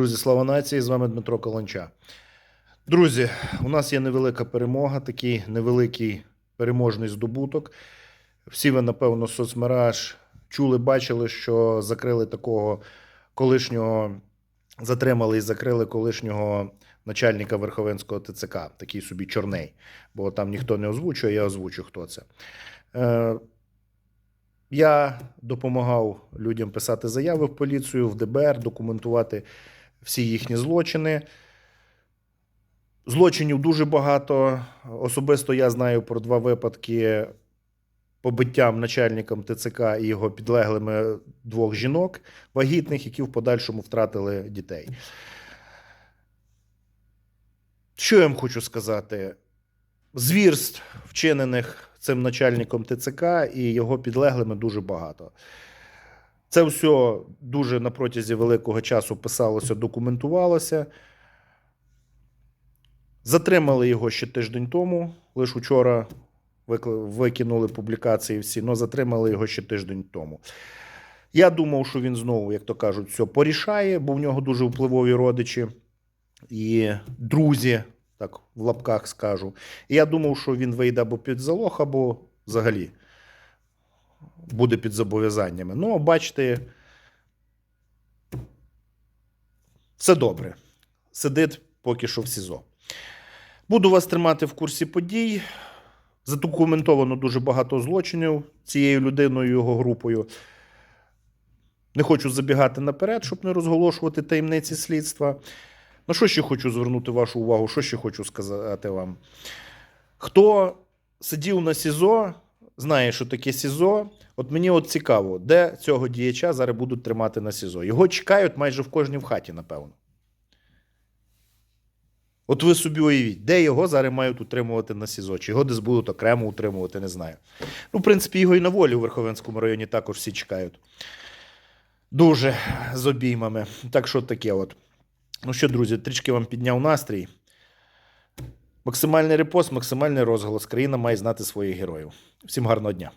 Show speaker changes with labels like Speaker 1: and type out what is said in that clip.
Speaker 1: Друзі, слава нації! З вами Дмитро Каланча. Друзі, у нас є невелика перемога, такий невеликий переможний здобуток. Всі ви, напевно, соцмереж чули, бачили, що закрили такого колишнього, затримали і закрили колишнього начальника Верховенського ТЦК, такий собі чорней, бо там ніхто не озвучує, я озвучу, хто це. Е, я допомагав людям писати заяви в поліцію, в ДБР, документувати всі їхні злочини. Злочинів дуже багато. Особисто я знаю про два випадки побиттям начальником ТЦК і його підлеглими двох жінок вагітних, які в подальшому втратили дітей. Що я вам хочу сказати? Звірств, вчинених цим начальником ТЦК і його підлеглими дуже багато. Це все дуже на протязі великого часу писалося, документувалося. Затримали його ще тиждень тому. Лише вчора викинули публікації всі, але затримали його ще тиждень тому. Я думав, що він знову, як то кажуть, все порішає, бо в нього дуже впливові родичі і друзі, так в лапках скажу. І я думав, що він вийде або під залог, або взагалі буде під зобов'язаннями. Ну, бачите, все добре. Сидить поки що в СІЗО. Буду вас тримати в курсі подій. Задокументовано дуже багато злочинів цією людиною, його групою. Не хочу забігати наперед, щоб не розголошувати таємниці слідства. На що ще хочу звернути вашу увагу? Що ще хочу сказати вам? Хто сидів на СІЗО, знає, що таке СІЗО. От мені от цікаво, де цього діяча зараз будуть тримати на СІЗО. Його чекають майже в кожній в хаті, напевно. От ви собі уявіть, де його зараз мають утримувати на СІЗО, чи його десь будуть окремо утримувати, не знаю. Ну, в принципі, його і на волі у Верховенському районі також всі чекають. Дуже з обіймами. Так що таке от. Ну що, друзі, трішки вам підняв настрій. Максимальний репост, максимальний розголос. Країна має знати своїх героїв. Всім гарного дня.